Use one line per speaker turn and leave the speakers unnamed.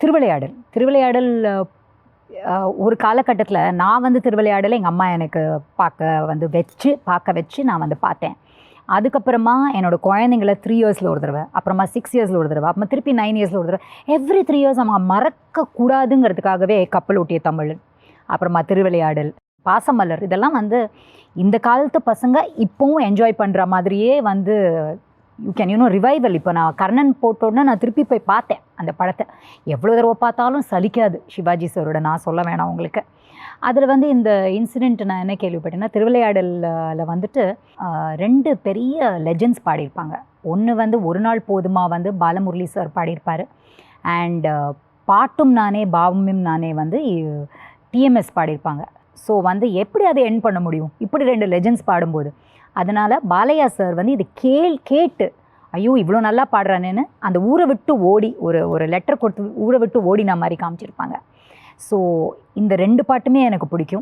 திருவிளையாடல். திருவிளையாடல் ஒரு காலகட்டத்தில் நான் வந்து திருவிளையாடலை எங்கள் அம்மா எனக்கு பார்க்க வந்து வச்சு பார்க்க வச்சு நான் வந்து பார்த்தேன். அதுக்கப்புறமா என்னோட குழந்தைங்கள த்ரீ இயர்ஸில் ஒரு தடவை அப்புறமா சிக்ஸ் இயர்ஸில் ஒரு தடவை அப்புறமா திருப்பி நைன் இயர்ஸில் ஒரு தடவை எவ்ரி த்ரீ இயர்ஸ் அவங்க மறக்கக்கூடாதுங்கிறதுக்காகவே கப்பல் ஒட்டிய தமிழ் அப்புறமா திருவிளையாடல் பாசமலர் இதெல்லாம் வந்து இந்த காலத்து பசங்க இப்போவும் என்ஜாய் பண்ணுற மாதிரியே வந்து யூ கேன் யூனோ ரிவைவல் இப்போ நான் கர்ணன் போட்டோன்னே நான் திருப்பி போய் பார்த்தேன் அந்த படத்தை. எவ்வளோ தடவை பார்த்தாலும் சலிக்காது சிவாஜி சாரோட நான் சொல்ல வேணாம் உங்களுக்கு. அதில் வந்து இந்த இன்சிடெண்ட் நான் என்ன கேள்விப்பட்டேன்னா திருவிளையாடலில் வந்துட்டு ரெண்டு பெரிய லெஜெண்ட்ஸ் பாடியிருப்பாங்க. ஒன்று வந்து ஒரு நாள் போதுமா வந்து பாலமுரளி சார் பாடியிருப்பார். அண்ட் பாட்டும் நானே பாவமும் நானே வந்து டிஎம்எஸ் பாடியிருப்பாங்க. ஸோ வந்து எப்படி அதை என் பண்ண முடியும்? இப்படி ரெண்டு லெஜெண்ட்ஸ் பாடும்போது. அதனால் பாலையா சார் வந்து இது கேள் கேட்டு ஐயோ இவ்வளோ நல்லா பாடுறானேன்னு அந்த ஊரை விட்டு ஓடி ஒரு ஒரு லெட்டர் கொடுத்து ஊரை விட்டு ஓடின மாதிரி காமிச்சிருப்பாங்க. ஸோ இந்த ரெண்டு பாட்டுமே எனக்கு பிடிக்கும்.